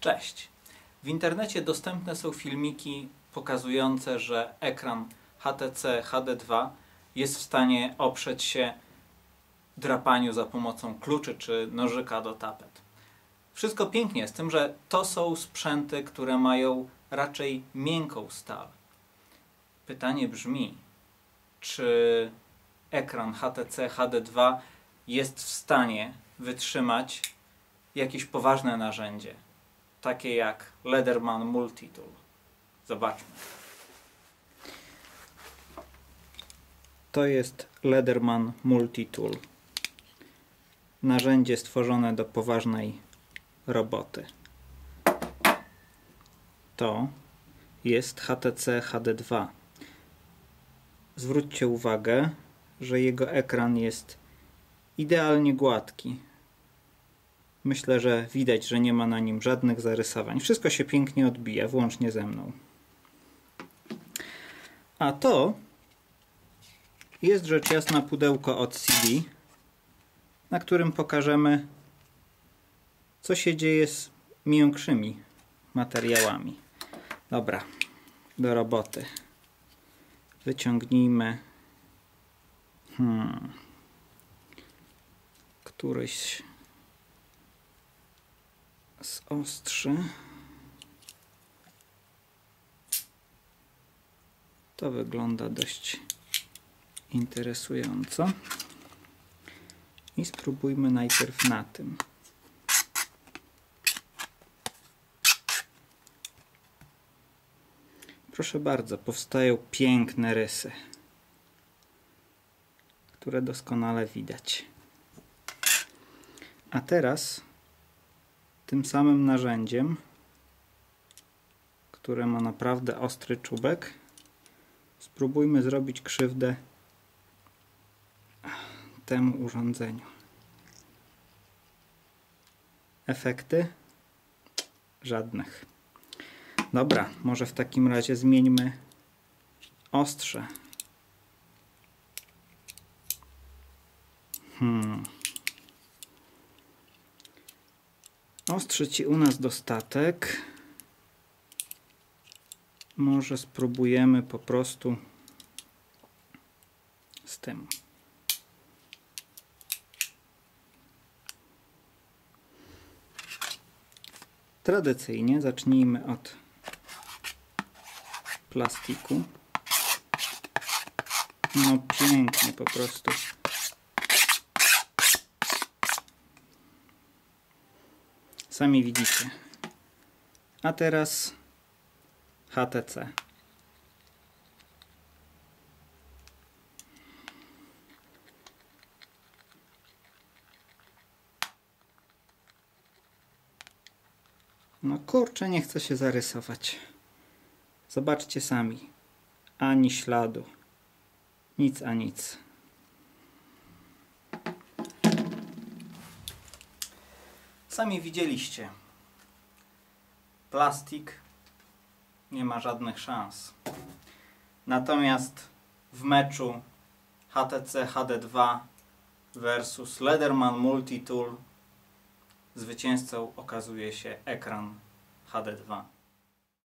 Cześć. W internecie dostępne są filmiki pokazujące, że ekran HTC HD2 jest w stanie oprzeć się drapaniu za pomocą kluczy czy nożyka do tapet. Wszystko pięknie, z tym, że to są sprzęty, które mają raczej miękką stal. Pytanie brzmi, czy ekran HTC HD2 jest w stanie wytrzymać jakieś poważne narzędzie, takie jak Lederman Multitool. Zobaczmy. To jest Lederman Multitool. Narzędzie stworzone do poważnej roboty. To jest HTC HD2. Zwróćcie uwagę, że jego ekran jest idealnie gładki. Myślę, że widać, że nie ma na nim żadnych zarysowań. Wszystko się pięknie odbija, włącznie ze mną. A to jest rzecz jasna pudełko od CD, na którym pokażemy, co się dzieje z miększymi materiałami. Dobra, do roboty. Wyciągnijmy hmm, któryś z ostrzy. To wygląda dość interesująco. I spróbujmy najpierw na tym. Proszę bardzo, powstają piękne rysy, które doskonale widać. A teraz tym samym narzędziem, które ma naprawdę ostry czubek, spróbujmy zrobić krzywdę temu urządzeniu. Efekty? Żadnych. Dobra, może w takim razie zmieńmy ostrze. Hmm. Ostrze ci u nas dostatek. Może spróbujemy po prostu z tym. Tradycyjnie zacznijmy od plastiku. No pięknie po prostu. Sami widzicie. A teraz HTC. No kurczę, nie chce się zarysować. Zobaczcie sami. Ani śladu. Nic a nic. Sami widzieliście. Plastik nie ma żadnych szans. Natomiast w meczu HTC HD2 versus Lederman Multitool zwycięzcą okazuje się ekran HD2.